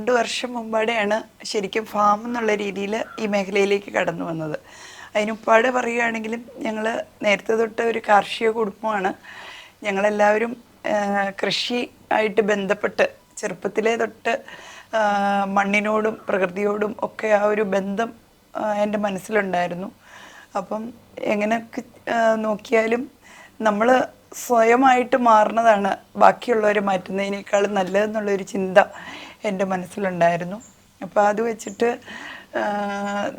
പന്ത്രണ്ട് വർഷം മുമ്പാടെയാണ് ശരിക്കും ഫാം എന്നുള്ള രീതിയിൽ ഈ മേഖലയിലേക്ക് കടന്നു വന്നത്. അതിനുപാട് പറയുകയാണെങ്കിലും ഞങ്ങൾ നേരത്തെ തൊട്ട് ഒരു കാർഷിക കുടുംബമാണ്. ഞങ്ങളെല്ലാവരും കൃഷി ആയിട്ട് ബന്ധപ്പെട്ട് ചെറുപ്പത്തിലേ തൊട്ട് മണ്ണിനോടും പ്രകൃതിയോടും ഒക്കെ ആ ഒരു ബന്ധം എന്റെ മനസ്സിലുണ്ടായിരുന്നു. അപ്പം എങ്ങനെയൊക്കെ നോക്കിയാലും നമ്മൾ സ്വയമായിട്ട് മാറുന്നതാണ് ബാക്കിയുള്ളവരെ മാറ്റുന്നതിനേക്കാളും നല്ലതെന്നുള്ളൊരു ചിന്ത എന്റെ മനസ്സിലുണ്ടായിരുന്നു. അപ്പോൾ അത് വെച്ചിട്ട്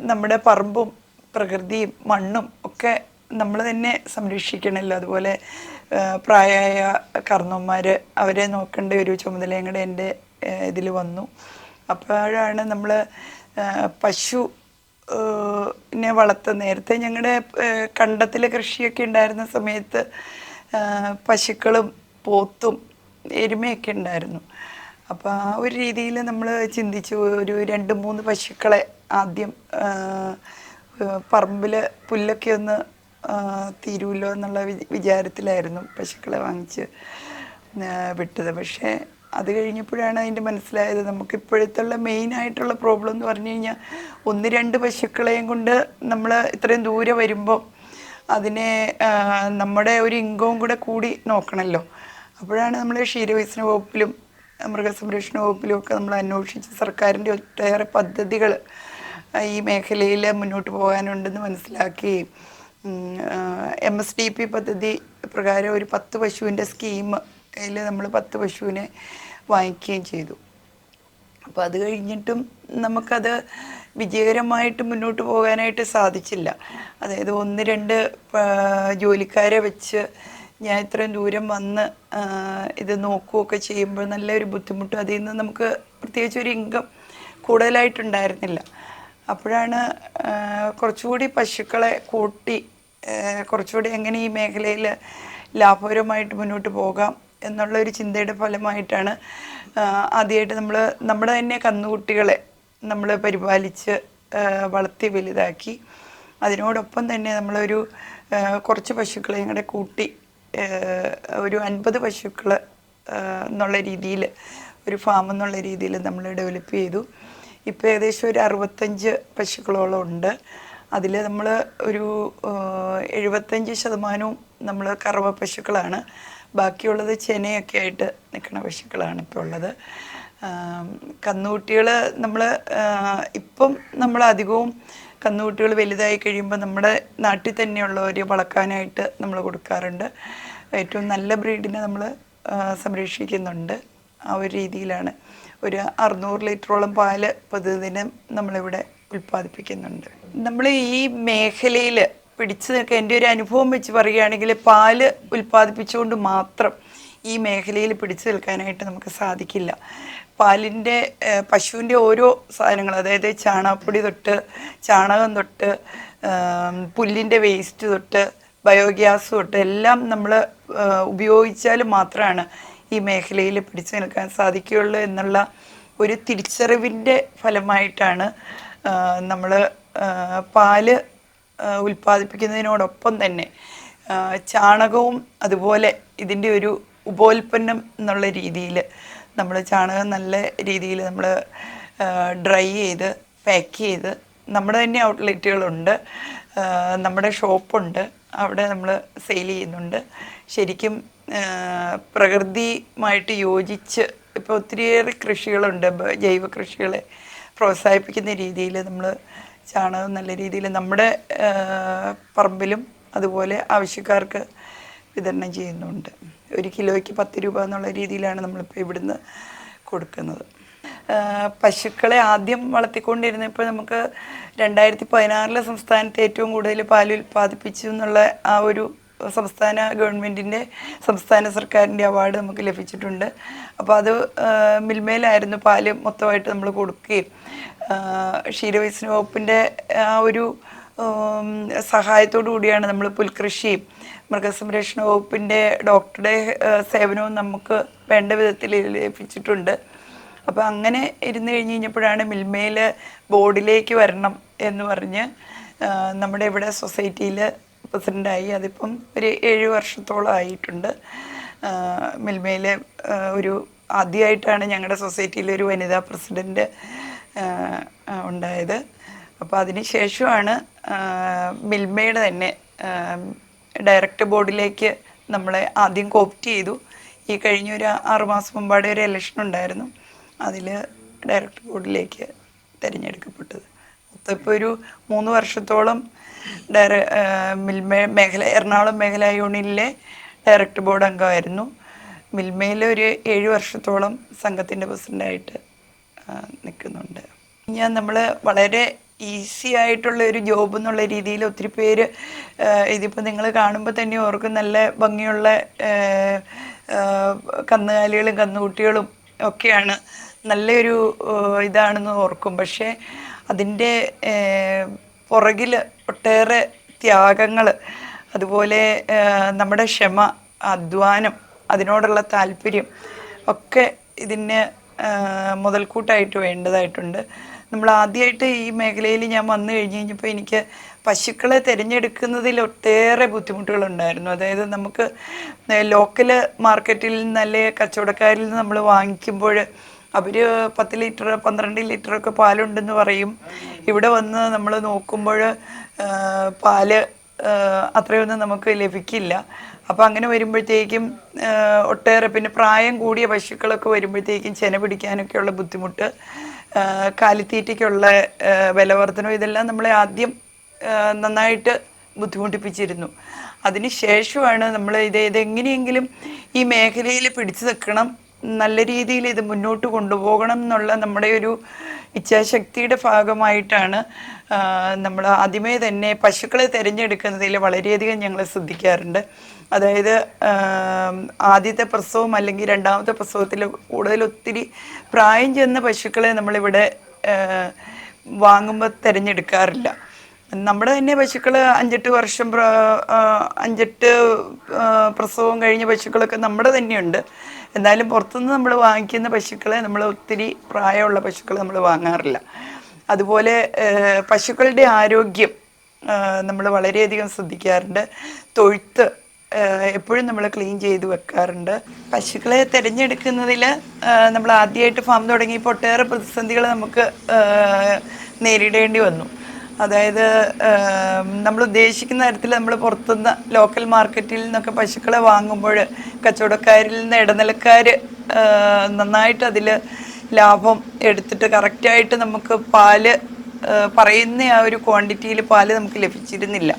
നമ്മുടെ പറമ്പും പ്രകൃതിയും മണ്ണും ഒക്കെ നമ്മൾ തന്നെ സംരക്ഷിക്കണമല്ലോ. അതുപോലെ പ്രായമായ കർണന്മാർ അവരെ നോക്കേണ്ട ഒരു ചുമതലയും കൂടെ എന്റെ ഇതിൽ വന്നു. അപ്പോഴാണ് നമ്മൾ പശു നെ വളർത്ത നേരത്തെ ഞങ്ങളുടെ കണ്ടത്തിൽ കൃഷിയൊക്കെ ഉണ്ടായിരുന്ന സമയത്ത് പശുക്കളും പോത്തും എരുമയൊക്കെ ഉണ്ടായിരുന്നു. അപ്പോൾ ആ ഒരു രീതിയിൽ നമ്മൾ ചിന്തിച്ചു ഒരു രണ്ട് മൂന്ന് പശുക്കളെ ആദ്യം പറമ്പിൽ പുല്ലൊക്കെ ഒന്ന് തീരുമല്ലോ എന്നുള്ള വിചാരത്തിലായിരുന്നു പശുക്കളെ വാങ്ങിച്ച് വിട്ടത്. പക്ഷേ അത് കഴിഞ്ഞപ്പോഴാണ് അതിന്റെ മനസ്സിലായത് നമുക്ക് ഇപ്പോഴത്തുള്ള മെയിൻ ആയിട്ടുള്ള പ്രോബ്ലം എന്ന് പറഞ്ഞു കഴിഞ്ഞാൽ ഒന്ന് രണ്ട് പശുക്കളെയും കൊണ്ട് നമ്മൾ ഇത്രയും ദൂരെ വരുമ്പോൾ അതിനെ നമ്മുടെ ഒരു ഇൻകവും കൂടെ കൂടി നോക്കണമല്ലോ അപ്പോഴാണ് നമ്മൾ ക്ഷീരവികസന വകുപ്പിലും മൃഗസംരക്ഷണ വകുപ്പിലും ഒക്കെ നമ്മൾ അന്വേഷിച്ച് സർക്കാരിന്റെ ഒട്ടേറെ പദ്ധതികൾ ഈ മേഖലയിൽ മുന്നോട്ട് പോകാനുണ്ടെന്ന് മനസ്സിലാക്കി. എം എസ് ഡി പി പദ്ധതി പ്രകാരം ഒരു പത്ത് പശുവിന്റെ സ്കീം അതിൽ നമ്മൾ പത്ത് പശുവിനെ വാങ്ങിക്കുകയും ചെയ്തു. അപ്പോൾ അത് കഴിഞ്ഞിട്ടും നമുക്കത് വിജയകരമായിട്ട് മുന്നോട്ട് പോകാനായിട്ട് സാധിച്ചില്ല. അതായത് ഒന്ന് രണ്ട് ജോലിക്കാരെ വെച്ച് ഞാൻ ഇത്രയും ദൂരം വന്ന് ഇത് നോക്കുകയൊക്കെ ചെയ്യുമ്പോൾ നല്ലൊരു ബുദ്ധിമുട്ട് അതിൽ നിന്ന് നമുക്ക് പ്രത്യേകിച്ച് ഒരു ഇൻകം കൂടുതലായിട്ടുണ്ടായിരുന്നില്ല. അപ്പോഴാണ് കുറച്ചുകൂടി പശുക്കളെ കൂട്ടി കുറച്ചുകൂടി എങ്ങനെ ഈ മേഖലയിൽ ലാഭകരമായിട്ട് മുന്നോട്ട് പോകാം എന്നുള്ള ഒരു ചിന്തയുടെ ഫലമായിട്ടാണ് ആദ്യമായിട്ട് നമ്മൾ നമ്മുടെ തന്നെ കന്നുകുട്ടികളെ നമ്മൾ പരിപാലിച്ച് വളർത്തി വലുതാക്കി. അതിനോടൊപ്പം തന്നെ നമ്മളൊരു കുറച്ച് പശുക്കളെയും കൂടെ കൂട്ടി ഒരു അൻപത് പശുക്കൾ എന്നുള്ള രീതിയിൽ ഒരു ഫാം എന്നുള്ള രീതിയിൽ നമ്മൾ ഡെവലപ്പ് ചെയ്തു. ഇപ്പോൾ ഏകദേശം ഒരു അറുപത്തഞ്ച് പശുക്കളോളം ഉണ്ട്. അതിൽ നമ്മൾ ഒരു എഴുപത്തഞ്ച് ശതമാനവും നമ്മൾ കറവ പശുക്കളാണ്. ബാക്കിയുള്ളത് ചെനയൊക്കെ ആയിട്ട് നിൽക്കുന്ന പശുക്കളാണ് ഇപ്പോൾ ഉള്ളത്. കന്നുകുട്ടികൾ നമ്മൾ ഇപ്പം നമ്മൾ അധികവും കന്നുകുട്ടികൾ വലുതായി കഴിയുമ്പോൾ നമ്മുടെ നാട്ടിൽ തന്നെയുള്ളവർ വളർക്കാനായിട്ട് നമ്മൾ കൊടുക്കാറുണ്ട്. ഏറ്റവും നല്ല ബ്രീഡിനെ നമ്മൾ സംരക്ഷിക്കുന്നുണ്ട്. ആ ഒരു രീതിയിലാണ്. ഒരു അറുന്നൂറ് ലിറ്ററോളം പാൽ പ്രതിദിനം നമ്മളിവിടെ ഉൽപ്പാദിപ്പിക്കുന്നുണ്ട്. നമ്മൾ ഈ മേഖലയിൽ പിടിച്ചു നിൽക്കുക എന്റെ ഒരു അനുഭവം വെച്ച് പറയുകയാണെങ്കിൽ പാൽ ഉൽപ്പാദിപ്പിച്ചുകൊണ്ട് മാത്രം ഈ മേഖലയിൽ പിടിച്ചു നിൽക്കാനായിട്ട് നമുക്ക് സാധിക്കില്ല. പാലിന്റെ പശുവിന്റെ ഓരോ സാധനങ്ങൾ അതായത് ചാണകപ്പൊടി തൊട്ട് ചാണകം തൊട്ട് പുല്ലിന്റെ വേസ്റ്റ് തൊട്ട് ബയോഗ്യാസ് തൊട്ട് എല്ലാം നമ്മൾ ഉപയോഗിച്ചാൽ മാത്രമാണ് ഈ മേഖലയിൽ പിടിച്ചു നിൽക്കാൻ സാധിക്കുകയുള്ളൂ എന്നുള്ള ഒരു തിരിച്ചറിവിന്റെ ഫലമായിട്ടാണ് നമ്മൾ പാൽ ഉൽപ്പാദിപ്പിക്കുന്നതിനോടൊപ്പം തന്നെ ചാണകവും അതുപോലെ ഇതിന്റെ ഒരു ഉപോൽപ്പന്നം എന്നുള്ള രീതിയിൽ നമ്മൾ ചാണകം നല്ല രീതിയിൽ നമ്മൾ ഡ്രൈ ചെയ്ത് പാക്ക് ചെയ്ത് നമ്മുടെ തന്നെ ഔട്ട്ലെറ്റുകളുണ്ട് നമ്മുടെ ഷോപ്പുണ്ട് അവിടെ നമ്മൾ സെയിൽ ചെയ്യുന്നുണ്ട്. ശരിക്കും പ്രകൃതിയുമായിട്ട് യോജിച്ച് ഇപ്പോൾ ഒത്തിരിയേറെ കൃഷികളുണ്ട് ജൈവ കൃഷികളെ പ്രോത്സാഹിപ്പിക്കുന്ന രീതിയിൽ നമ്മൾ ചാണകം നല്ല രീതിയിൽ നമ്മുടെ പറമ്പിലും അതുപോലെ ആവശ്യക്കാർക്ക് വിതരണം ചെയ്യുന്നുണ്ട്. ഒരു കിലോയ്ക്ക് പത്ത് രൂപ എന്നുള്ള രീതിയിലാണ് നമ്മളിപ്പോൾ ഇവിടുന്ന് കൊടുക്കുന്നത്. പശുക്കളെ ആദ്യം വളർത്തിക്കൊണ്ടിരുന്നപ്പോൾ നമുക്ക് രണ്ടായിരത്തി പതിനാറിലെ സംസ്ഥാനത്ത് ഏറ്റവും കൂടുതൽ പാൽ ഉൽപ്പാദിപ്പിച്ചു എന്നുള്ള ആ ഒരു സംസ്ഥാന ഗവൺമെന്റിന്റെ സംസ്ഥാന സർക്കാരിന്റെ അവാർഡ് നമുക്ക് ലഭിച്ചിട്ടുണ്ട്. അപ്പോൾ അത് മിൽമയിലായിരുന്നു പാൽ മൊത്തമായിട്ട് നമ്മൾ കൊടുക്കുകയും ക്ഷീരവികസന വകുപ്പിന്റെ ആ ഒരു സഹായത്തോടു കൂടിയാണ് നമ്മൾ പുൽകൃഷിയും മൃഗസംരക്ഷണ വകുപ്പിന്റെ ഡോക്ടറുടെ സേവനവും നമുക്ക് വേണ്ട വിധത്തിൽ ലഭിച്ചിട്ടുണ്ട്. അപ്പോൾ അങ്ങനെ ഇരുന്ന് കഴിഞ്ഞ് കഴിഞ്ഞപ്പോഴാണ് മിൽമയിൽ ബോർഡിലേക്ക് വരണം എന്ന് പറഞ്ഞ് നമ്മുടെ ഇവിടെ സൊസൈറ്റിയിൽ പ്രസിഡന്റായി അതിപ്പം ഒരു ഏഴ് വർഷത്തോളം ആയിട്ടുണ്ട്. മിൽമയിലെ ഒരു ആദ്യമായിട്ടാണ് ഞങ്ങളുടെ സൊസൈറ്റിയിൽ ഒരു വനിതാ പ്രസിഡന്റ് ഉണ്ടായത്. അപ്പോൾ അതിന് ശേഷമാണ് മിൽമയുടെ തന്നെ ഡയറക്ടർ ബോർഡിലേക്ക് നമ്മളെ ആദ്യം കോപ്റ്റ് ചെയ്തു. ഈ കഴിഞ്ഞ ഒരു ആറുമാസം മുമ്പാടെ ഒരു ഇലക്ഷൻ ഉണ്ടായിരുന്നു. അതിൽ ഡയറക്ടർ ബോർഡിലേക്ക് തിരഞ്ഞെടുക്കപ്പെട്ടത്. മൊത്തം ഇപ്പോൾ ഒരു മൂന്ന് വർഷത്തോളം ഡയറ മിൽമേ മേഖല എറണാകുളം മേഖലാ യൂണിയനിലെ ഡയറക്ടർ ബോർഡ് അംഗമായിരുന്നു. മിൽമയിൽ ഒരു ഏഴ് വർഷത്തോളം സംഘത്തിന്റെ പ്രസിഡന്റായിട്ട് നിൽക്കുന്നുണ്ട് ഞാൻ നമ്മൾ വളരെ ഈസി ആയിട്ടുള്ള ഒരു ജോബ് എന്നുള്ള രീതിയിൽ ഒത്തിരി പേര് ഇതിപ്പോൾ നിങ്ങൾ കാണുമ്പോൾ തന്നെ ഓർക്കും നല്ല ഭംഗിയുള്ള കന്നുകാലികളും കന്നുകുട്ടികളും ഒക്കെയാണ്. നല്ലൊരു ഇതാണെന്ന് ഓർക്കും. പക്ഷേ അതിന്റെ പുറകിൽ ഒട്ടേറെ ത്യാഗങ്ങൾ അതുപോലെ നമ്മുടെ ക്ഷമ അധ്വാനം അതിനോടുള്ള താല്പര്യം ഒക്കെ ഇതിന് മുതൽക്കൂട്ടായിട്ട് വേണ്ടതായിട്ടുണ്ട്. നമ്മൾ ആദ്യമായിട്ട് ഈ മേഖലയിൽ ഞാൻ വന്നു കഴിഞ്ഞ് കഴിഞ്ഞപ്പോൾ എനിക്ക് പശുക്കളെ തിരഞ്ഞെടുക്കുന്നതിൽ ഒട്ടേറെ ബുദ്ധിമുട്ടുകളുണ്ടായിരുന്നു. അതായത് നമുക്ക് ലോക്കൽ മാർക്കറ്റിൽ നല്ല കച്ചവടക്കാരിൽ നിന്ന് നമ്മൾ വാങ്ങിക്കുമ്പോൾ അവർ പത്ത് ലിറ്റർ പന്ത്രണ്ട് ലിറ്ററൊക്കെ പാലുണ്ടെന്ന് പറയും. ഇവിടെ വന്ന് നമ്മൾ നോക്കുമ്പോൾ പാൽ അത്രയൊന്നും നമുക്ക് ലഭിക്കില്ല. അപ്പോൾ അങ്ങനെ വരുമ്പോഴത്തേക്കും ഒട്ടേറെ പിന്നെ പ്രായം കൂടിയ പശുക്കളൊക്കെ വരുമ്പോഴത്തേക്കും ചെന പിടിക്കാനൊക്കെയുള്ള ബുദ്ധിമുട്ട്. കാലിത്തീറ്റയ്ക്കുള്ള വിലവർദ്ധന ഇതെല്ലാം നമ്മളെ ആദ്യം നന്നായിട്ട് ബുദ്ധിമുട്ടിപ്പിച്ചിരുന്നു. അതിന് ശേഷമാണ് നമ്മൾ ഇത് ഇതെങ്ങനെയെങ്കിലും ഈ മേഖലയിൽ പിടിച്ചു നിൽക്കണം നല്ല രീതിയിൽ ഇത് മുന്നോട്ട് കൊണ്ടുപോകണം എന്നുള്ള നമ്മുടെ ഒരു ഇച്ഛാശക്തിയുടെ ഭാഗമായിട്ടാണ് നമ്മൾ ആദ്യമേ തന്നെ പശുക്കളെ തിരഞ്ഞെടുക്കുന്നതിൽ വളരെയധികം ഞങ്ങൾ ശ്രദ്ധിക്കാറുണ്ട്. അതായത് ആദ്യത്തെ പ്രസവം അല്ലെങ്കിൽ രണ്ടാമത്തെ പ്രസവത്തിൽ കൂടുതൽ ഒത്തിരി പ്രായം ചെന്ന പശുക്കളെ നമ്മളിവിടെ വാങ്ങുമ്പോൾ തിരഞ്ഞെടുക്കാറില്ല. നമ്മുടെ തന്നെ പശുക്കൾ അഞ്ചെട്ട് വർഷം അഞ്ചെട്ട് പ്രസവം കഴിഞ്ഞ പശുക്കളൊക്കെ നമ്മുടെ തന്നെയുണ്ട്. എന്നാലും പുറത്തുനിന്ന് നമ്മൾ വാങ്ങിക്കുന്ന പശുക്കളെ നമ്മൾ ഒത്തിരി പ്രായമുള്ള പശുക്കൾ നമ്മൾ വാങ്ങാറില്ല. അതുപോലെ പശുക്കളുടെ ആരോഗ്യം നമ്മൾ വളരെയധികം ശ്രദ്ധിക്കാറുണ്ട്. തൊഴുത്ത് എപ്പോഴും നമ്മൾ ക്ലീൻ ചെയ്ത് വെക്കാറുണ്ട്. പശുക്കളെ തിരഞ്ഞെടുക്കുന്നതിൽ നമ്മൾ ആദ്യമായിട്ട് ഫാം തുടങ്ങിയപ്പോൾ ഒട്ടേറെ പ്രതിസന്ധികൾ നമുക്ക് നേരിടേണ്ടി വന്നു. അതായത് നമ്മൾ ഉദ്ദേശിക്കുന്ന തരത്തിൽ നമ്മൾ പുറത്തുനിന്ന് ലോക്കൽ മാർക്കറ്റിൽ നിന്നൊക്കെ പശുക്കളെ വാങ്ങുമ്പോൾ കച്ചവടക്കാരിൽ നിന്ന് ഇടനിലക്കാർ നന്നായിട്ട് അതിൽ ലാഭം എടുത്തിട്ട് കറക്റ്റായിട്ട് നമുക്ക് പാൽ പറയുന്ന ആ ഒരു ക്വാണ്ടിറ്റിയിൽ പാൽ നമുക്ക് ലഭിച്ചിരുന്നില്ല.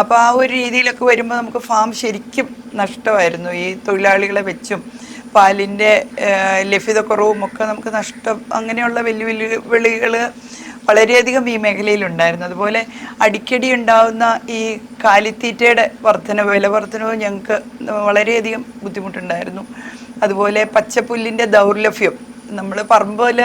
അപ്പോൾ ആ ഒരു രീതിയിലൊക്കെ വരുമ്പോൾ നമുക്ക് ഫാം ശരിക്കും നഷ്ടമായിരുന്നു. ഈ തൊഴിലാളികളെ വെച്ചും പാലിന്റെ ലഭ്യതക്കുറവും ഒക്കെ നമുക്ക് നഷ്ടം അങ്ങനെയുള്ള വെല്ലുവിളികൾ വളരെയധികം ഈ മേഖലയിലുണ്ടായിരുന്നു. അതുപോലെ അടിക്കടി ഉണ്ടാകുന്ന ഈ കാലിത്തീറ്റയുടെ വർധന വില വർധനവും ഞങ്ങൾക്ക് വളരെയധികം ബുദ്ധിമുട്ടുണ്ടായിരുന്നു. അതുപോലെ പച്ചപ്പുല്ലിന്റെ ദൗർലഭ്യം നമ്മൾ പറമ്പിൽ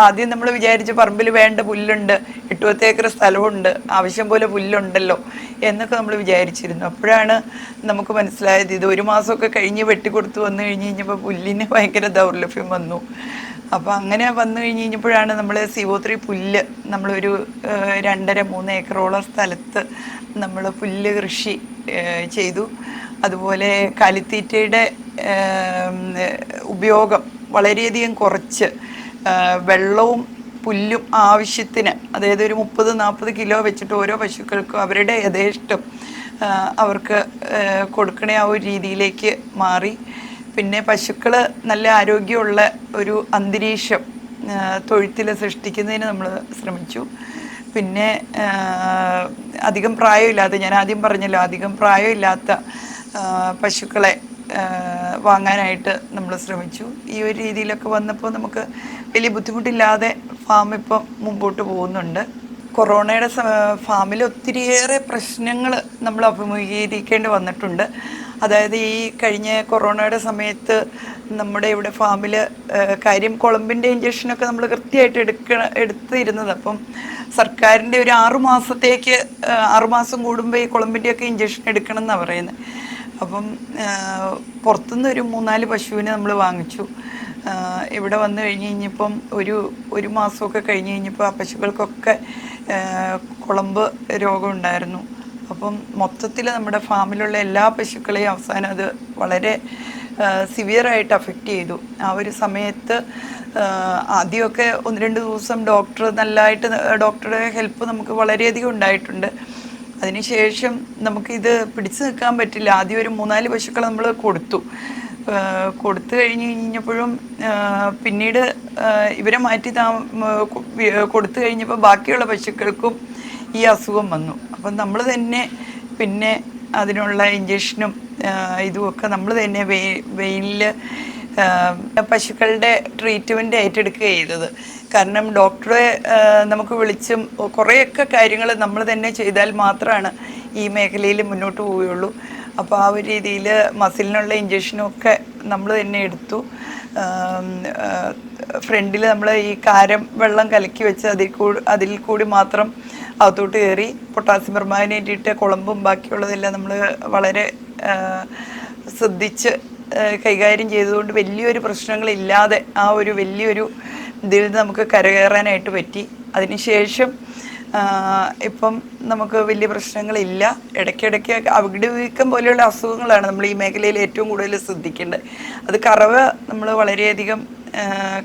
ആദ്യം നമ്മൾ വിചാരിച്ച് പറമ്പിൽ വേണ്ട പുല്ലുണ്ട് എട്ടുപത്ത് ഏക്കർ സ്ഥലമുണ്ട് ആവശ്യം പോലെ പുല്ലുണ്ടല്ലോ എന്നൊക്കെ നമ്മൾ വിചാരിച്ചിരുന്നു. അപ്പോഴാണ് നമുക്ക് മനസ്സിലായത് ഇത് ഒരു മാസമൊക്കെ കഴിഞ്ഞ് വെട്ടിക്കൊടുത്ത് വന്നു കഴിഞ്ഞ് കഴിഞ്ഞപ്പോൾ പുല്ലിന് ഭയങ്കര ദൗർലഭ്യം വന്നു. അപ്പോൾ അങ്ങനെ വന്നു കഴിഞ്ഞ് കഴിഞ്ഞപ്പോഴാണ് നമ്മൾ സിഒ ത്രീ പുല്ല് നമ്മളൊരു രണ്ടര മൂന്ന് ഏക്കറോളം സ്ഥലത്ത് നമ്മൾ പുല്ല് കൃഷി ചെയ്തു. അതുപോലെ കാലിത്തീറ്റയുടെ ഉപയോഗം വളരെയധികം കുറച്ച് വെള്ളവും പുല്ലും ആവശ്യത്തിന് അതായത് ഒരു മുപ്പത് നാൽപ്പത് കിലോ വെച്ചിട്ട് ഓരോ പശുക്കൾക്കും അവരുടെ യഥേഷ്ടം അവർക്ക് കൊടുക്കണ ആ ഒരു രീതിയിലേക്ക് മാറി. പിന്നെ പശുക്കൾ നല്ല ആരോഗ്യമുള്ള ഒരു അന്തരീക്ഷം തൊഴുത്തിൽ സൃഷ്ടിക്കുന്നതിന് നമ്മൾ ശ്രമിച്ചു. പിന്നെ അധികം പ്രായമില്ലാത്ത ഞാൻ ആദ്യം പറഞ്ഞല്ലോ അധികം പ്രായമില്ലാത്ത പശുക്കളെ വാങ്ങാനായിട്ട് നമ്മൾ ശ്രമിച്ചു. ഈ ഒരു രീതിയിലൊക്കെ വന്നപ്പോൾ നമുക്ക് വലിയ ബുദ്ധിമുട്ടില്ലാതെ ഫാം ഇപ്പം മുമ്പോട്ട് പോകുന്നുണ്ട്. കൊറോണയുടെ ഫാമിൽ ഒത്തിരിയേറെ പ്രശ്നങ്ങൾ നമ്മൾ അഭിമുഖീകരിക്കേണ്ടി വന്നിട്ടുണ്ട്. അതായത് ഈ കഴിഞ്ഞ കൊറോണയുടെ സമയത്ത് നമ്മുടെ ഇവിടെ ഫാമിൽ കാര്യം കുളമ്പിന്റെ ഇഞ്ചക്ഷനൊക്കെ നമ്മൾ കൃത്യമായിട്ട് എടുക്കണ എടുത്തിരുന്നത്. അപ്പം സർക്കാരിന്റെ ഒരു ആറുമാസത്തേക്ക് ആറുമാസം കൂടുമ്പോൾ ഈ കുളമ്പിന്റെയൊക്കെ ഇഞ്ചക്ഷൻ എടുക്കണം എന്നാണ് പറയുന്നത് അപ്പം പുറത്തുനിന്ന് ഒരു മൂന്നാൽ പശുവിനെ നമ്മൾ വാങ്ങിച്ചു. ഇവിടെ വന്നു കഴിഞ്ഞ് കഴിഞ്ഞപ്പം ഒരു ഒരു മാസമൊക്കെ കഴിഞ്ഞ് കഴിഞ്ഞപ്പോൾ ആ പശുക്കൾക്കൊക്കെ കുളമ്പ് രോഗം ഉണ്ടായിരുന്നു. അപ്പം മൊത്തത്തിൽ നമ്മുടെ ഫാമിലുള്ള എല്ലാ പശുക്കളെയും അവസാനം അത് വളരെ സിവിയറായിട്ട് അഫക്റ്റ് ചെയ്തു. ആ ഒരു സമയത്ത് ആദ്യമൊക്കെ ഒന്ന് രണ്ട് ദിവസം ഡോക്ടർ നല്ലതായിട്ട് ഡോക്ടറുടെ ഹെൽപ്പ് നമുക്ക് വളരെയധികം ഉണ്ടായിട്ടുണ്ട്. അതിനുശേഷം നമുക്കിത് പിടിച്ചു നിൽക്കാൻ പറ്റില്ല. ആദ്യം ഒരു മൂന്നാൽ പശുക്കൾ നമ്മൾ കൊടുത്തു. കൊടുത്തു കഴിഞ്ഞ് കഴിഞ്ഞപ്പോഴും പിന്നീട് ഇവരെ മാറ്റി താ കൊടുത്തു കഴിഞ്ഞപ്പോൾ ബാക്കിയുള്ള പശുക്കൾക്കും ഈ അസുഖം വന്നു. അപ്പം നമ്മൾ തന്നെ പിന്നെ അതിനുള്ള ഇഞ്ചക്ഷനും ഇതുമൊക്കെ നമ്മൾ തന്നെ വെയിലിൽ പശുക്കളുടെ ട്രീറ്റ്മെന്റ് ഏറ്റെടുക്കുക ചെയ്തത്. കാരണം ഡോക്ടറെ നമുക്ക് വിളിച്ചും കുറേയൊക്കെ കാര്യങ്ങൾ നമ്മൾ തന്നെ ചെയ്താൽ മാത്രമാണ് ഈ മേഖലയിൽ മുന്നോട്ട് പോവുകയുള്ളൂ. അപ്പോൾ ആ ഒരു രീതിയിൽ മസിലിനുള്ള ഇഞ്ചക്ഷനും ഒക്കെ നമ്മൾ തന്നെ എടുത്തു. ഫ്രണ്ടിൽ നമ്മൾ ഈ കാരം വെള്ളം കലക്കി വെച്ച് അതിൽ കൂടി അതിൽ കൂടി മാത്രം അകത്തോട്ട് കയറി പൊട്ടാസ്യം പെർമാനേറ്റ് ഇട്ട് കുളമ്പും ബാക്കിയുള്ളതെല്ലാം നമ്മൾ വളരെ ശ്രദ്ധിച്ച് കൈകാര്യം ചെയ്തുകൊണ്ട് വലിയൊരു പ്രശ്നങ്ങളില്ലാതെ ആ ഒരു വലിയൊരു ഇതിൽ നിന്ന് നമുക്ക് കരകയറാനായിട്ട് പറ്റി. അതിനുശേഷം ഇപ്പം നമുക്ക് വലിയ പ്രശ്നങ്ങളില്ല. ഇടയ്ക്കിടയ്ക്ക് അവിടെ വീക്കം പോലെയുള്ള അസുഖങ്ങളാണ് നമ്മൾ ഈ മേഖലയിൽ ഏറ്റവും കൂടുതൽ ശ്രദ്ധിക്കേണ്ടത്. അത് കറവ് നമ്മൾ വളരെയധികം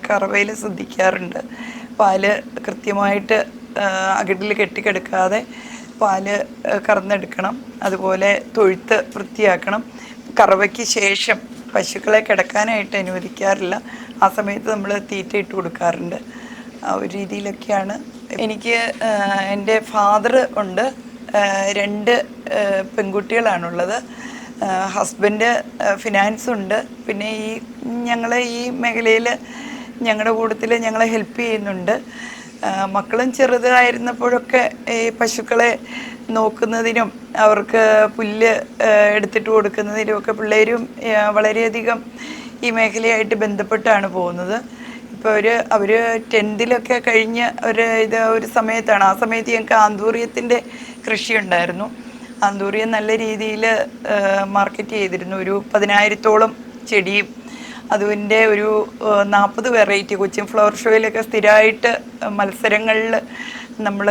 കറവയിൽ ശ്രദ്ധിക്കാറുണ്ട്. പാൽ കൃത്യമായിട്ട് അകിടിൽ കെട്ടിക്കെടുക്കാതെ പാൽ കറന്നെടുക്കണം. അതുപോലെ തൊഴുത്ത് വൃത്തിയാക്കണം. കറവയ്ക്ക് ശേഷം പശുക്കളെ കിടക്കാനായിട്ട് അനുവദിക്കാറില്ല. ആ സമയത്ത് നമ്മൾ തീറ്റ ഇട്ട് കൊടുക്കാറുണ്ട്. ആ ഒരു രീതിയിലൊക്കെയാണ്. എനിക്ക് എന്റെ ഫാദർ ഉണ്ട്. രണ്ട് പെൺകുട്ടികളാണുള്ളത്. ഹസ്ബൻഡ് ഫിനാൻസ് ഉണ്ട്. പിന്നെ ഈ ഞങ്ങളെ ഈ മേഖലയിൽ ഞങ്ങളുടെ കൂട്ടത്തിൽ ഞങ്ങളെ ഹെൽപ്പ് ചെയ്യുന്നുണ്ട്. മക്കളും ചെറുതായിരുന്നപ്പോഴൊക്കെ ഈ പശുക്കളെ നോക്കുന്നതിനും അവർക്ക് പുല്ല് എടുത്തിട്ട് കൊടുക്കുന്നതിനും ഒക്കെ പിള്ളേരും വളരെയധികം ഈ മേഖലയായിട്ട് ബന്ധപ്പെട്ടാണ് പോകുന്നത്. ഇപ്പോൾ ഒരു അവർ ടെൻത്തിലൊക്കെ കഴിഞ്ഞ ഒരു ഇത് ഒരു സമയത്താണ്. ആ സമയത്ത് ഞങ്ങൾക്ക് ആന്തൂറിയത്തിന്റെ കൃഷി ഉണ്ടായിരുന്നു ആന്തൂറിയം നല്ല രീതിയിൽ മാർക്കറ്റ് ചെയ്തിരുന്നു. ഒരു പതിനായിരത്തോളം ചെടിയും അതിന്റെ ഒരു നാൽപ്പത് വെറൈറ്റി കൊച്ചിൻ ഫ്ലവർ ഷോയിലൊക്കെ സ്ഥിരമായിട്ട് മത്സരങ്ങളിൽ നമ്മൾ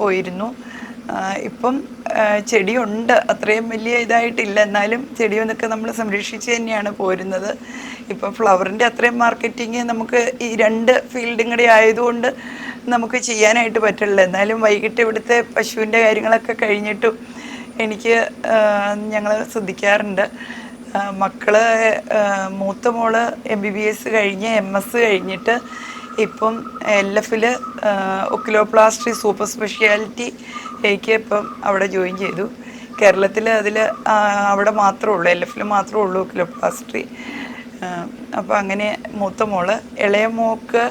പോയിരുന്നു. ഇപ്പം ചെടിയുണ്ട്. അത്രയും വലിയ ഇതായിട്ടില്ല. എന്നാലും ചെടിയൊന്നൊക്കെ നമ്മൾ സംരക്ഷിച്ച് തന്നെയാണ് പോരുന്നത്. ഇപ്പം ഫ്ലവറിന്റെ അത്രയും മാർക്കറ്റിങ് നമുക്ക് ഈ രണ്ട് ഫീൽഡും കൂടി ആയതുകൊണ്ട് നമുക്ക് ചെയ്യാനായിട്ട് പറ്റില്ല എന്നാലും വൈകിട്ട് ഇവിടുത്തെ പശുവിന്റെ കാര്യങ്ങളൊക്കെ കഴിഞ്ഞിട്ടും എനിക്ക് ഞങ്ങൾ ശ്രദ്ധിക്കാറുണ്ട്. മക്കൾ മൂത്ത മോൾ എം ബി ബി എസ് കഴിഞ്ഞ് എം എസ് കഴിഞ്ഞിട്ട് ഇപ്പം എൽ എഫിൽ ഒക്കിലോപ്ലാസ്റ്റി സൂപ്പർ സ്പെഷ്യാലിറ്റിക്ക് ഇപ്പം അവിടെ ജോയിൻ ചെയ്തു. കേരളത്തിൽ അതിൽ അവിടെ മാത്രമേ ഉള്ളൂ എൽ എഫിൽ മാത്രമേ ഉള്ളൂ കിലോപ്ലാസ്ട്രി അപ്പോൾ അങ്ങനെ മൂത്ത മോൾ ഇളയ മോക്ക്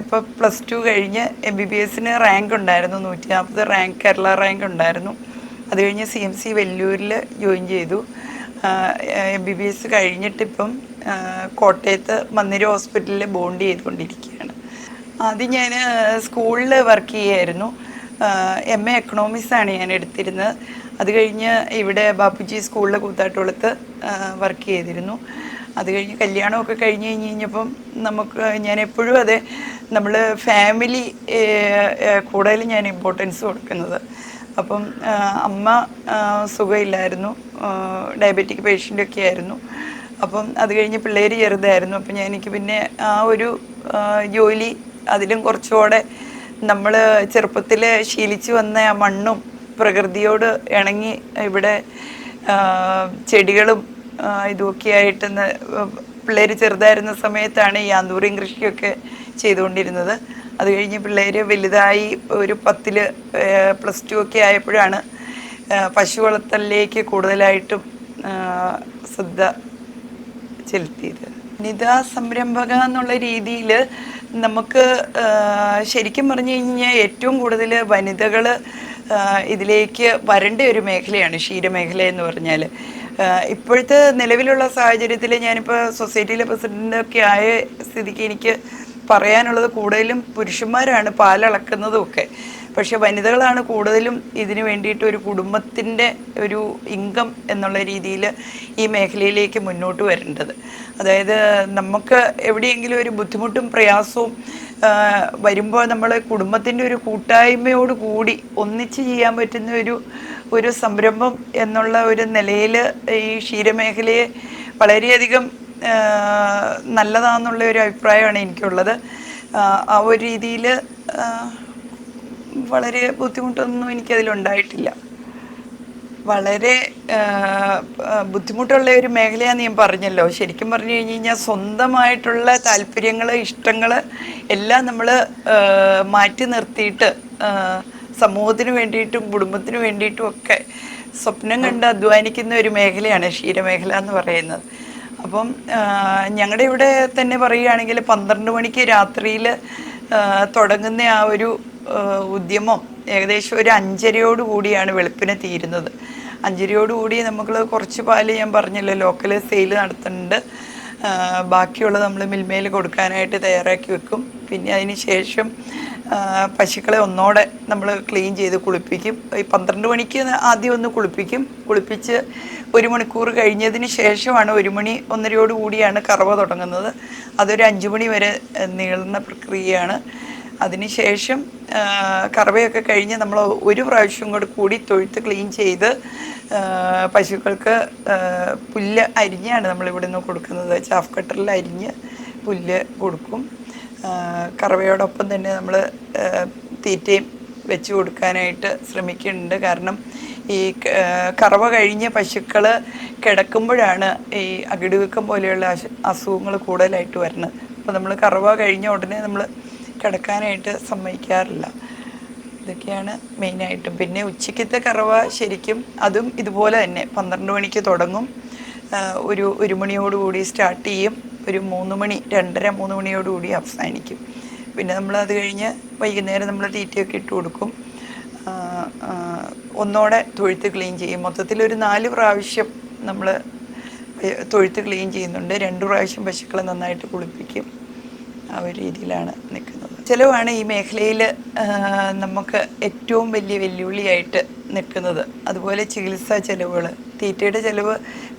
ഇപ്പോൾ പ്ലസ് ടു കഴിഞ്ഞ് എം ബി ബി എസിന് റാങ്ക് ഉണ്ടായിരുന്നു നൂറ്റി നാൽപ്പത് റാങ്ക് കേരള റാങ്ക് ഉണ്ടായിരുന്നു. അത് കഴിഞ്ഞ് സി എം സി വെല്ലൂരിൽ ജോയിൻ ചെയ്തു. എം ബി ബി എസ് കഴിഞ്ഞിട്ടിപ്പം കോട്ടയത്ത് മന്ദിര ഹോസ്പിറ്റലിൽ ബോണ്ട് ചെയ്തുകൊണ്ടിരിക്കുകയാണ്. ആദ്യം ഞാൻ സ്കൂളിൽ വർക്ക് ചെയ്യായിരുന്നു. എം എ എക്കണോമിക്സ് ആണ് ഞാൻ എടുത്തിരുന്നത്. അത് കഴിഞ്ഞ് ഇവിടെ ബാപ്പുജി സ്കൂളിലെ കൂത്താട്ടുകുളത്ത് വർക്ക് ചെയ്തിരുന്നു. അത് കഴിഞ്ഞ് കല്യാണമൊക്കെ കഴിഞ്ഞ് കഴിഞ്ഞ് കഴിഞ്ഞപ്പം നമുക്ക് ഞാൻ എപ്പോഴും അതെ നമ്മൾ ഫാമിലി കൂടുതൽ ഞാൻ ഇമ്പോർട്ടൻസ് കൊടുക്കുന്നത്. അപ്പം അമ്മ സുഖമില്ലായിരുന്നു. ഡയബറ്റിക് പേഷ്യന്റൊക്കെ ആയിരുന്നു. അപ്പം അത് കഴിഞ്ഞ് പിള്ളേർ ചെറുതായിരുന്നു. അപ്പം ഞാൻ എനിക്ക് പിന്നെ ആ ഒരു ജോലി അതിലും കുറച്ചുകൂടെ നമ്മൾ ചെറുപ്പത്തിൽ ശീലിച്ചു വന്ന ആ മണ്ണും പ്രകൃതിയോട് ഇണങ്ങി ഇവിടെ ചെടികളും ഇതുമൊക്കെ ആയിട്ട് പിള്ളേർ ചെറുതായിരുന്ന സമയത്താണ് ഈ ആന്തൂറിയും കൃഷിയൊക്കെ ചെയ്തുകൊണ്ടിരുന്നത്. അത് കഴിഞ്ഞ് പിള്ളേർ വലുതായി ഒരു പത്തിൽ പ്ലസ് ടു ഒക്കെ ആയപ്പോഴാണ് പശു വളർത്തലിലേക്ക് കൂടുതലായിട്ടും ശ്രദ്ധ ചെലുത്തിയത്. നിത സംരംഭക എന്നുള്ള രീതിയിൽ നമുക്ക് ശരിക്കും പറഞ്ഞു കഴിഞ്ഞാൽ ഏറ്റവും കൂടുതൽ വനിതകൾ ഇതിലേക്ക് വരേണ്ട ഒരു മേഖലയാണ് ക്ഷീരമേഖല എന്ന് പറഞ്ഞാൽ ഇപ്പോഴത്തെ നിലവിലുള്ള സാഹചര്യത്തിൽ ഞാനിപ്പോൾ സൊസൈറ്റിയിലെ പ്രസിഡന്റൊക്കെ ആയ സ്ഥിതിക്ക് എനിക്ക് പറയാനുള്ളത് കൂടുതലും പുരുഷന്മാരാണ് പാലളക്കുന്നതും ഒക്കെ പക്ഷെ വനിതകളാണ് കൂടുതലും ഇതിനു വേണ്ടിയിട്ട് ഒരു കുടുംബത്തിന്റെ ഒരു ഇൻകം എന്നുള്ള രീതിയിൽ ഈ മേഖലയിലേക്ക് മുന്നോട്ട് വരേണ്ടത്. അതായത് നമുക്ക് എവിടെയെങ്കിലും ഒരു ബുദ്ധിമുട്ടും പ്രയാസവും വരുമ്പോൾ നമ്മൾ കുടുംബത്തിന്റെ ഒരു കൂട്ടായ്മയോട് കൂടി ഒന്നിച്ച് ചെയ്യാൻ പറ്റുന്ന ഒരു ഒരു സംരംഭം എന്നുള്ള ഒരു നിലയിൽ ഈ ക്ഷീരമേഖലയെ വളരെയധികം നല്ലതാണെന്നുള്ള ഒരു അഭിപ്രായമാണ് എനിക്കുള്ളത്. ആ ഒരു രീതിയിൽ വളരെ ബുദ്ധിമുട്ടൊന്നും എനിക്കതിലുണ്ടായിട്ടില്ല. വളരെ ബുദ്ധിമുട്ടുള്ള ഒരു മേഖലയാണ് ഞാൻ പറഞ്ഞല്ലോ. ശരിക്കും പറഞ്ഞു കഴിഞ്ഞ് കഴിഞ്ഞാൽ സ്വന്തമായിട്ടുള്ള താല്പര്യങ്ങൾ ഇഷ്ടങ്ങൾ എല്ലാം നമ്മൾ മാറ്റി നിർത്തിയിട്ട് സമൂഹത്തിന് വേണ്ടിയിട്ടും കുടുംബത്തിന് വേണ്ടിയിട്ടും ഒക്കെ സ്വപ്നം കണ്ട് അധ്വാനിക്കുന്ന ഒരു മേഖലയാണ് ക്ഷീരമേഖല എന്ന് പറയുന്നത്. അപ്പം ഞങ്ങളുടെ ഇവിടെ തന്നെ പറയുകയാണെങ്കിൽ പന്ത്രണ്ട് മണിക്ക് രാത്രിയിൽ തുടങ്ങുന്ന ആ ഒരു ഉദ്യമം ഏകദേശം ഒരു അഞ്ചരയോട് കൂടിയാണ് വെളുപ്പിനെ തീരുന്നത്. അഞ്ചരയോട് കൂടി നമുക്ക് കുറച്ച് പാൽ ഞാൻ പറഞ്ഞല്ലോ ലോക്കൽ സെയിൽ നടത്തുന്നുണ്ട്. ബാക്കിയുള്ളത് നമ്മൾ മിൽമയിൽ കൊടുക്കാനായിട്ട് തയ്യാറാക്കി വെക്കും. പിന്നെ അതിന് ശേഷം പശുക്കളെ ഒന്നോടെ നമ്മൾ ക്ലീൻ ചെയ്ത് കുളിപ്പിക്കും. ഈ പന്ത്രണ്ട് മണിക്ക് ആദ്യം ഒന്ന് കുളിപ്പിക്കും. കുളിപ്പിച്ച് ഒരു മണിക്കൂർ കഴിഞ്ഞതിന് ശേഷമാണ് ഒരു മണി ഒന്നരയോട് കൂടിയാണ് കറവ തുടങ്ങുന്നത്. അതൊരു അഞ്ചു മണി വരെ നീളുന്ന പ്രക്രിയയാണ്. അതിനുശേഷം കറവയൊക്കെ കഴിഞ്ഞ് നമ്മൾ ഒരു പ്രാവശ്യം കൂടെ കൂടി തൊഴുത്ത് ക്ലീൻ ചെയ്ത് പശുക്കൾക്ക് പുല്ല് അരിഞ്ഞാണ് നമ്മൾ നിന്ന് കൊടുക്കുന്നത്. ചാഫ് കട്ടറിൽ അരിഞ്ഞ് പുല്ല് കൊടുക്കും. കറവയോടൊപ്പം തന്നെ നമ്മൾ തീറ്റയും വെച്ച് കൊടുക്കാനായിട്ട് ശ്രമിക്കുന്നുണ്ട്. കാരണം ഈ കറവ കഴിഞ്ഞ് പശുക്കൾ കിടക്കുമ്പോഴാണ് ഈ അകിടുവീക്കം പോലെയുള്ള അസുഖങ്ങൾ കൂടുതലായിട്ട് വരുന്നത്. അപ്പോൾ നമ്മൾ കറവ കഴിഞ്ഞ ഉടനെ നമ്മൾ കിടക്കാനായിട്ട് സമ്മതിക്കാറില്ല. ഇതൊക്കെയാണ് മെയിനായിട്ടും പിന്നെ ഉച്ചയ്ക്കത്തെ കറവ ശരിക്കും അതും ഇതുപോലെ തന്നെ. പന്ത്രണ്ട് മണിക്ക് തുടങ്ങും. ഒരു ഒരു മണിയോടുകൂടി സ്റ്റാർട്ട് ചെയ്യും. ഒരു മൂന്ന് മണി രണ്ടര മൂന്ന് മണിയോടുകൂടി അവസാനിക്കും. പിന്നെ നമ്മൾ അത് കഴിഞ്ഞ് വൈകുന്നേരം നമ്മൾ തീറ്റയൊക്കെ ഇട്ട് കൊടുക്കും. ഒന്നോടെ തൊഴുത്ത് ക്ലീൻ ചെയ്യും. മൊത്തത്തിൽ ഒരു നാല് പ്രാവശ്യം നമ്മൾ തൊഴുത്ത് ക്ലീൻ ചെയ്യുന്നുണ്ട്. രണ്ട് പ്രാവശ്യം പശുക്കളെ നന്നായിട്ട് കുളിപ്പിക്കും. ആ ഒരു രീതിയിലാണ് നിൽക്കുന്നത്. ചിലവാണ് ഈ മേഖലയിൽ നമുക്ക് ഏറ്റവും വലിയ വെല്ലുവിളിയായിട്ട് നിൽക്കുന്നത്. അതുപോലെ ചികിത്സാ ചിലവുകൾ. തീറ്റയുടെ ചിലവ്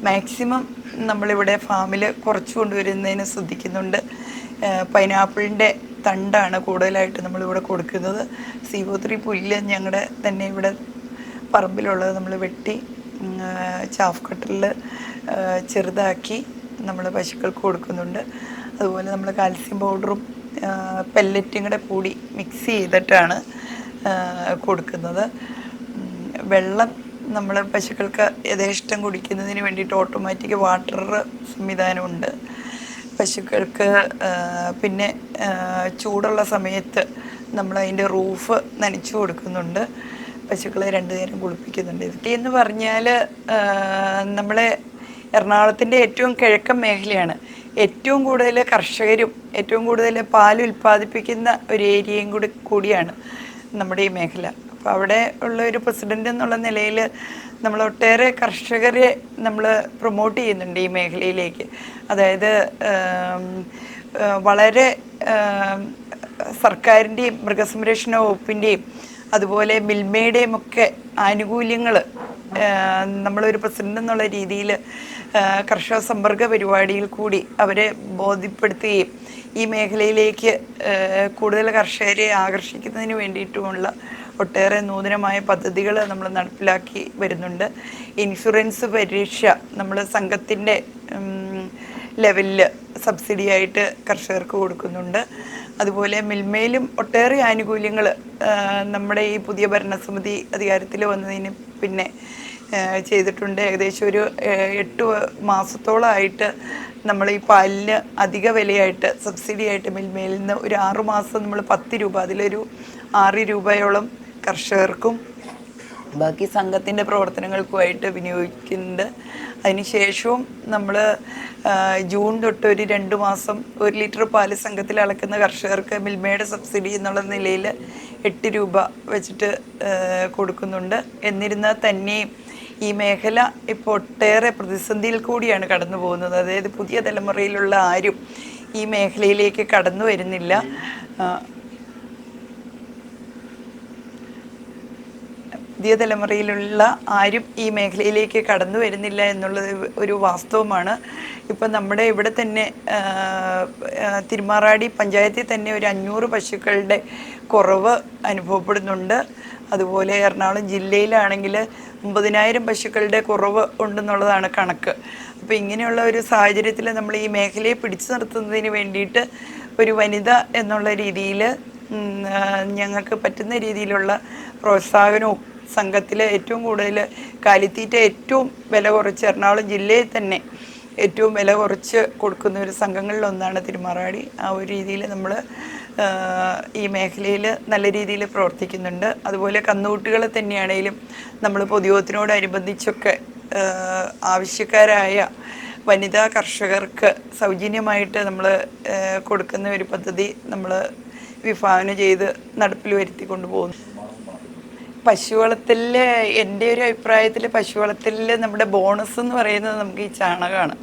മാക്സിമം നമ്മളിവിടെ ഫാമിൽ കുറച്ച് കൊണ്ടുവരുന്നതിന് ശ്രദ്ധിക്കുന്നുണ്ട്. പൈനാപ്പിളിന്റെ തണ്ടാണ് കൂടുതലായിട്ട് നമ്മളിവിടെ കൊടുക്കുന്നത്. സീവോ ത്രീ പുല്ല് ഞങ്ങളുടെ തന്നെ ഇവിടെ പറമ്പിലുള്ളത് നമ്മൾ വെട്ടി ചാഫ് കട്ടറിൽ ചെറുതാക്കി നമ്മൾ പശുക്കൾക്ക് കൊടുക്കുന്നുണ്ട്. അതുപോലെ നമ്മൾ കാൽസ്യം പൗഡറും പെല്ലറ്റും കൂടെ കൂടി മിക്സ് ചെയ്തിട്ടാണ് കൊടുക്കുന്നത്. വെള്ളം നമ്മൾ പശുക്കൾക്ക് യഥേഷ്ടം കുടിക്കുന്നതിന് വേണ്ടിയിട്ട് ഓട്ടോമാറ്റിക് വാട്ടർ സംവിധാനമുണ്ട് പശുക്കൾക്ക് പിന്നെ ചൂടുള്ള സമയത്ത് നമ്മൾ അതിന്റെ റൂഫ് നനച്ചു കൊടുക്കുന്നുണ്ട്. പശുക്കളെ രണ്ടു നേരം കുളിപ്പിക്കുന്നുണ്ട്. ഇതൊക്കെ എന്ന് പറഞ്ഞാൽ നമ്മളെ എറണാകുളത്തിന്റെ ഏറ്റവും കിഴക്കൻ മേഖലയാണ്. ഏറ്റവും കൂടുതൽ കർഷകരും ഏറ്റവും കൂടുതൽ പാൽ ഉൽപ്പാദിപ്പിക്കുന്ന ഒരു ഏരിയയും കൂടി കൂടിയാണ് നമ്മുടെ ഈ മേഖല. അപ്പോൾ അവിടെ ഉള്ള ഒരു പ്രസിഡന്റ് എന്നുള്ള നിലയിൽ നമ്മൾ ഒട്ടേറെ കർഷകരെ നമ്മൾ പ്രൊമോട്ട് ചെയ്യുന്നുണ്ട് ഈ മേഖലയിലേക്ക്. അതായത് വളരെ സർക്കാരിന്റെയും മൃഗസംരക്ഷണ വകുപ്പിന്റെയും അതുപോലെ മിൽമയുടെയും ഒക്കെ ആനുകൂല്യങ്ങൾ നമ്മളൊരു പ്രസിഡന്റ് എന്നുള്ള രീതിയിൽ കർഷക സമ്പർക്ക പരിപാടിയിൽ കൂടി അവരെ ബോധ്യപ്പെടുത്തുകയും ഈ മേഖലയിലേക്ക് കൂടുതൽ കർഷകരെ ആകർഷിക്കുന്നതിന് വേണ്ടിയിട്ടുമുള്ള ഒട്ടേറെ നൂതനമായ പദ്ധതികൾ നമ്മൾ നടപ്പിലാക്കി വരുന്നുണ്ട്. ഇൻഷുറൻസ് പരീക്ഷ നമ്മൾ സംഘത്തിന്റെ ലെവലിൽ സബ്സിഡി ആയിട്ട് കർഷകർക്ക് കൊടുക്കുന്നുണ്ട്. അതുപോലെ മിൽമയിലും ഒട്ടേറെ ആനുകൂല്യങ്ങൾ നമ്മുടെ ഈ പുതിയ ഭരണസമിതി അധികാരത്തിൽ വന്നതിന് പിന്നെ ചെയ്തിട്ടുണ്ട്. ഏകദേശം ഒരു എട്ട് മാസത്തോളമായിട്ട് നമ്മൾ ഈ പാലിന് അധിക വിലയായിട്ട് സബ്സിഡി ആയിട്ട് മിൽമയിൽ നിന്ന് ഒരു ആറു മാസം നമ്മൾ പത്ത് രൂപ അതിലൊരു ആറ് രൂപയോളം കർഷകർക്കും ബാക്കി സംഘത്തിന്റെ പ്രവർത്തനങ്ങൾക്കുമായിട്ട് വിനിയോഗിക്കുന്നുണ്ട്. അതിനുശേഷവും നമ്മൾ ജൂൺ തൊട്ട് ഒരു രണ്ട് മാസം ഒരു ലിറ്റർ പാൽ സംഘത്തിൽ അളക്കുന്ന കർഷകർക്ക് മിൽമയുടെ സബ്സിഡി എന്നുള്ള നിലയിൽ എട്ട് രൂപ വെച്ചിട്ട് കൊടുക്കുന്നുണ്ട്. എന്നിരുന്നാൽ തന്നെയും ഈ മേഖല ഇപ്പോൾ ഒട്ടേറെ പ്രതിസന്ധിയിൽ കൂടിയാണ് കടന്നു പോകുന്നത്. അതായത് പുതിയ തലമുറയിലുള്ള ആരും ഈ മേഖലയിലേക്ക് കടന്നു വരുന്നില്ല. പുതിയ തലമുറയിലുള്ള ആരും ഈ മേഖലയിലേക്ക് കടന്നു വരുന്നില്ല എന്നുള്ളത് ഒരു വാസ്തവമാണ്. ഇപ്പം നമ്മുടെ ഇവിടെ തന്നെ തിരുമാറാടി പഞ്ചായത്തിൽ തന്നെ ഒരു അഞ്ഞൂറ് പശുക്കളുടെ കുറവ് അനുഭവപ്പെടുന്നുണ്ട്. അതുപോലെ എറണാകുളം ജില്ലയിലാണെങ്കിൽ ഒമ്പതിനായിരം പശുക്കളുടെ കുറവ് ഉണ്ടെന്നുള്ളതാണ് കണക്ക്. അപ്പോൾ ഇങ്ങനെയുള്ള ഒരു സാഹചര്യത്തിൽ നമ്മൾ ഈ മേഖലയെ പിടിച്ചു നിർത്തുന്നതിന് വേണ്ടിയിട്ട് ഒരു വനിത എന്നുള്ള രീതിയിൽ ഞങ്ങൾക്ക് പറ്റുന്ന രീതിയിലുള്ള പ്രോത്സാഹനവും സംഘത്തിൽ ഏറ്റവും കൂടുതൽ കാലിത്തീറ്റ ഏറ്റവും വില കുറച്ച് എറണാകുളം ജില്ലയിൽ തന്നെ ഏറ്റവും വില കുറച്ച് കൊടുക്കുന്ന ഒരു സംഘങ്ങളിലൊന്നാണ് തിരുമാറാടി. ആ ഒരു രീതിയിൽ നമ്മൾ ഈ മേഖലയിൽ നല്ല രീതിയിൽ പ്രവർത്തിക്കുന്നുണ്ട്. അതുപോലെ കന്നുകുട്ടികളെ തന്നെയാണെങ്കിലും നമ്മൾ പൊതുയോഗത്തിനോടനുബന്ധിച്ചൊക്കെ ആവശ്യക്കാരായ വനിതാ കർഷകർക്ക് സൗജന്യമായിട്ട് നമ്മൾ കൊടുക്കുന്ന ഒരു പദ്ധതി നമ്മൾ വിഭാവന ചെയ്ത് നടപ്പിൽ വരുത്തി കൊണ്ടുപോകുന്നു. പശു വളർത്തലിൽ എന്റെ ഒരു അഭിപ്രായത്തിൽ പശു വളർത്തലിൽ നമ്മുടെ ബോണസ് എന്ന് പറയുന്നത് നമുക്ക് ഈ ചാണകമാണ്.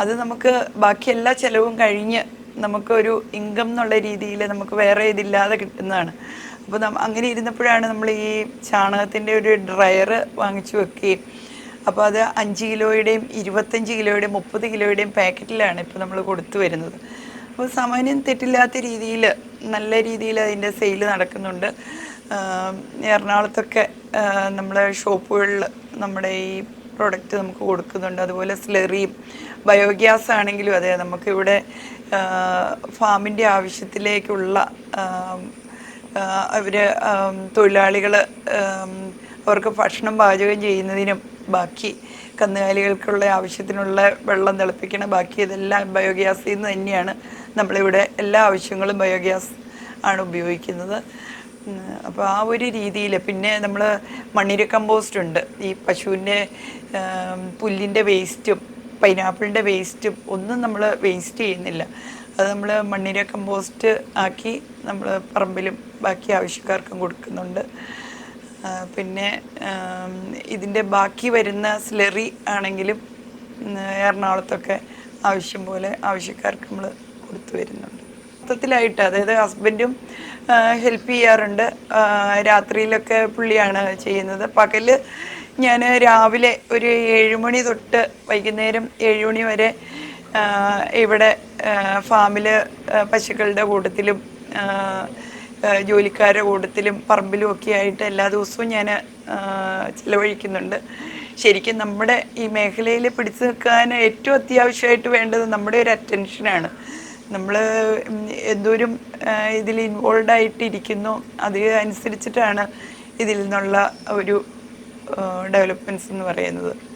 അത് നമുക്ക് ബാക്കി എല്ലാ ചിലവും കഴിഞ്ഞ് നമുക്കൊരു ഇൻകം എന്നുള്ള രീതിയിൽ നമുക്ക് വേറെ ഇതില്ലാതെ കിട്ടുന്നതാണ്. അപ്പോൾ അങ്ങനെ ഇരുന്നപ്പോഴാണ് നമ്മൾ ഈ ചാണകത്തിന്റെ ഒരു ഡ്രയർ വാങ്ങിച്ചു വെക്കുകയും അപ്പോൾ അത് അഞ്ച് കിലോയുടെയും ഇരുപത്തഞ്ച് കിലോയുടെയും മുപ്പത് കിലോയുടെയും പാക്കറ്റിലാണ് ഇപ്പോൾ നമ്മൾ കൊടുത്തു വരുന്നത്. അപ്പോൾ സാമാന്യം തെറ്റില്ലാത്ത രീതിയിൽ നല്ല രീതിയിൽ അതിന്റെ സെയിൽ നടക്കുന്നുണ്ട്. എറണാകുളത്തൊക്കെ നമ്മളെ ഷോപ്പുകളിൽ നമ്മുടെ ഈ പ്രോഡക്റ്റ് നമുക്ക് കൊടുക്കുന്നുണ്ട്. അതുപോലെ സ്ലെറിയും ബയോഗ്യാസ് ആണെങ്കിലും അതെ നമുക്കിവിടെ ഫാമിന്റെ ആവശ്യത്തിലേക്കുള്ള അവർ തൊഴിലാളികൾ അവർക്ക് ഭക്ഷണം പാചകം ചെയ്യുന്നതിനും ബാക്കി കന്നുകാലികൾക്കുള്ള ആവശ്യത്തിനുള്ള വെള്ളം തിളപ്പിക്കണ ബാക്കി ഇതെല്ലാം ബയോഗ്യാസിൽ നിന്ന് തന്നെയാണ്. നമ്മളിവിടെ എല്ലാ ആവശ്യങ്ങളും ബയോഗ്യാസ് ആണ് ഉപയോഗിക്കുന്നത്. അപ്പോൾ ആ ഒരു രീതിയിൽ പിന്നെ നമ്മൾ മണ്ണിര കമ്പോസ്റ്റ് ഉണ്ട്. ഈ പശുവിന്റെ പുല്ലിന്റെ വേസ്റ്റും പൈനാപ്പിളിന്റെ വേസ്റ്റും ഒന്നും നമ്മൾ വേസ്റ്റ് ചെയ്യുന്നില്ല. അത് നമ്മൾ മണ്ണിര കമ്പോസ്റ്റ് ആക്കി നമ്മൾ പറമ്പിലും ബാക്കി ആവശ്യക്കാർക്കും കൊടുക്കുന്നുണ്ട്. പിന്നെ ഇതിന്റെ ബാക്കി വരുന്ന സ്ലറി ആണെങ്കിലും എറണാകുളത്തൊക്കെ ആവശ്യം പോലെ ആവശ്യക്കാർക്ക് നമ്മൾ കൊടുത്തു വരുന്നുണ്ട്. മൊത്തത്തിലായിട്ട് അതായത് ഹസ്ബൻഡും ഹെൽപ്പ് ചെയ്യാറുണ്ട്. രാത്രിയിലൊക്കെ പുള്ളിയാണ് ചെയ്യുന്നത്. പകൽ ഞാൻ രാവിലെ ഒരു ഏഴുമണി തൊട്ട് വൈകുന്നേരം ഏഴുമണി വരെ ഇവിടെ ഫാമിൽ പശുക്കളുടെ കൂട്ടത്തിലും ജോലിക്കാരുടെ കൂട്ടത്തിലും പറമ്പിലും ഒക്കെ ആയിട്ട് എല്ലാ ദിവസവും ഞാൻ ചിലവഴിക്കുന്നുണ്ട്. ശരിക്കും നമ്മുടെ ഈ മേഖലയിൽ പിടിച്ചു നിൽക്കാൻ ഏറ്റവും അത്യാവശ്യമായിട്ട് വേണ്ടത് നമ്മുടെ ഒരു അറ്റൻഷനാണ് നമ്മൾ എന്തോരം ഇതിൽ ഇൻവോൾവ് ആയിട്ടിരിക്കുന്നു അത് അനുസരിച്ചിട്ടാണ് ഇതിൽ നിന്നുള്ള ഒരു ഡെവലപ്മെന്റ്സ് എന്ന് പറയുന്നത്.